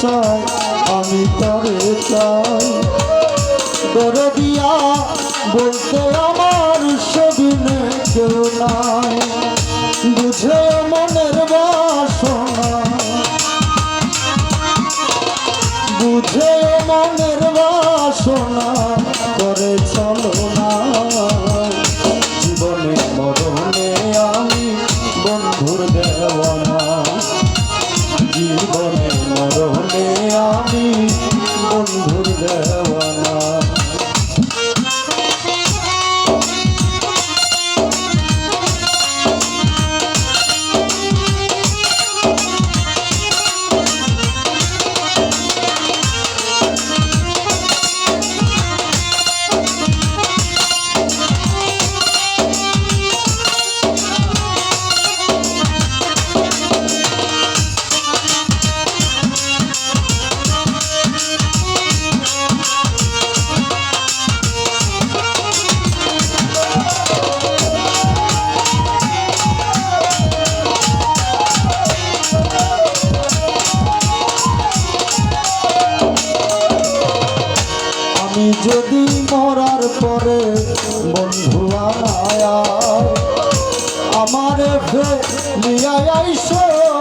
চাই আমি তরে চাই। দরে দিয়া বলতে আমার সেদিনে কেউ নাই। বুঝে মনের বাসনা। বুঝে মনের বাসনা করে চলো না। জীবনে মরণে আমি বন্ধুর দেওয়ানা। বন্ধুর দেওয়ানা যদি মরার পরে বন্ধু আমার ফেলিয়াই আইস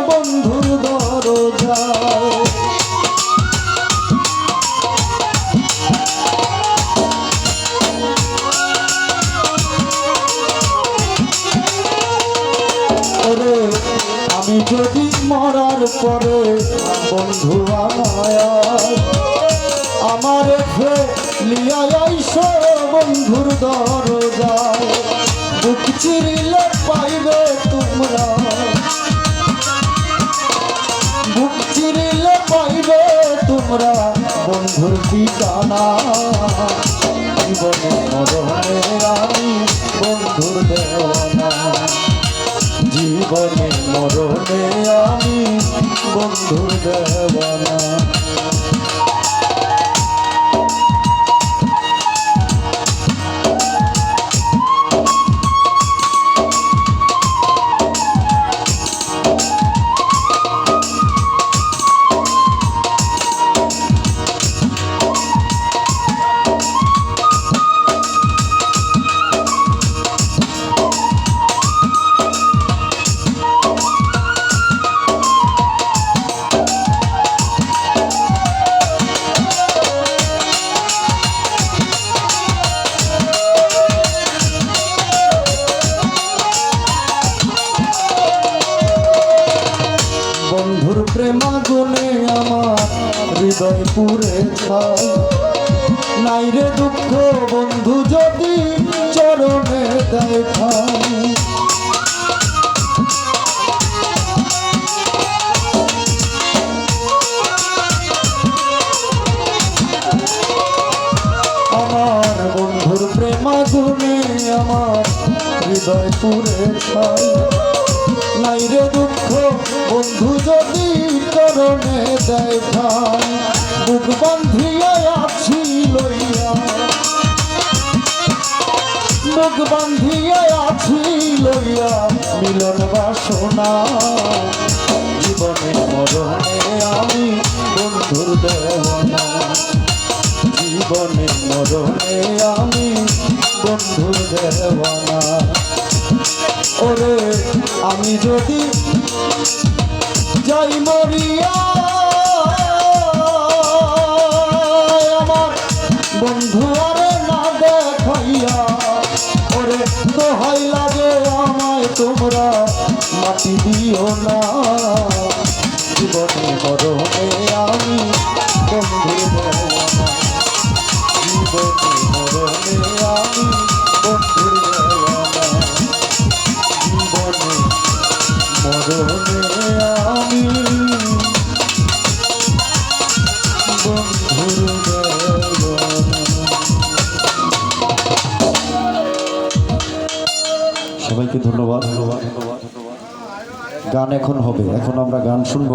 বন্ধুর ওরে, আমি যদি মরার পরে বন্ধু আমায়, আমার ফেলিয়া আইস বন্ধুর দরজায়। বুক চিরিলে পাইবে তোমরা। বুক চিরিলে পাইবে তোমরা বন্ধুর ঠিকানা। জীবনে মরণে আমি বন্ধুর দেওয়ানা। জীবনে মরণে আমি বন্ধুর প্রেমাগুনে আমার হৃদয় পুরে ছাই নাই রে দুঃখ বন্ধু যদি চরণে দেখাই আমার বন্ধুর প্রেমাগুনে আমার হৃদয় পুরে ছাই নাই রে দুঃখ, বন্ধু যদি করণে দেখাই বুক বান্ধিয়া আছি লইয়া। বুক বান্ধিয়া আছি লইয়া, মিলন বাসনা। জীবনে মরণে আমি বন্ধুর দেওয়ানা। জীবনে মরণে আমি বন্ধুর দেওয়ানা। ওরে, আমি যদি যাই মরিয়া, আমার বন্ধু আরে না দেখাইয়া, ওরে দোহাই লাগে আমায় তোমরা মাটি দিও না। জীবনে মরণে আমি বন্ধু সবাইকে ধন্যবাদ। গান এখন হবে এখন আমরা গান শুনব।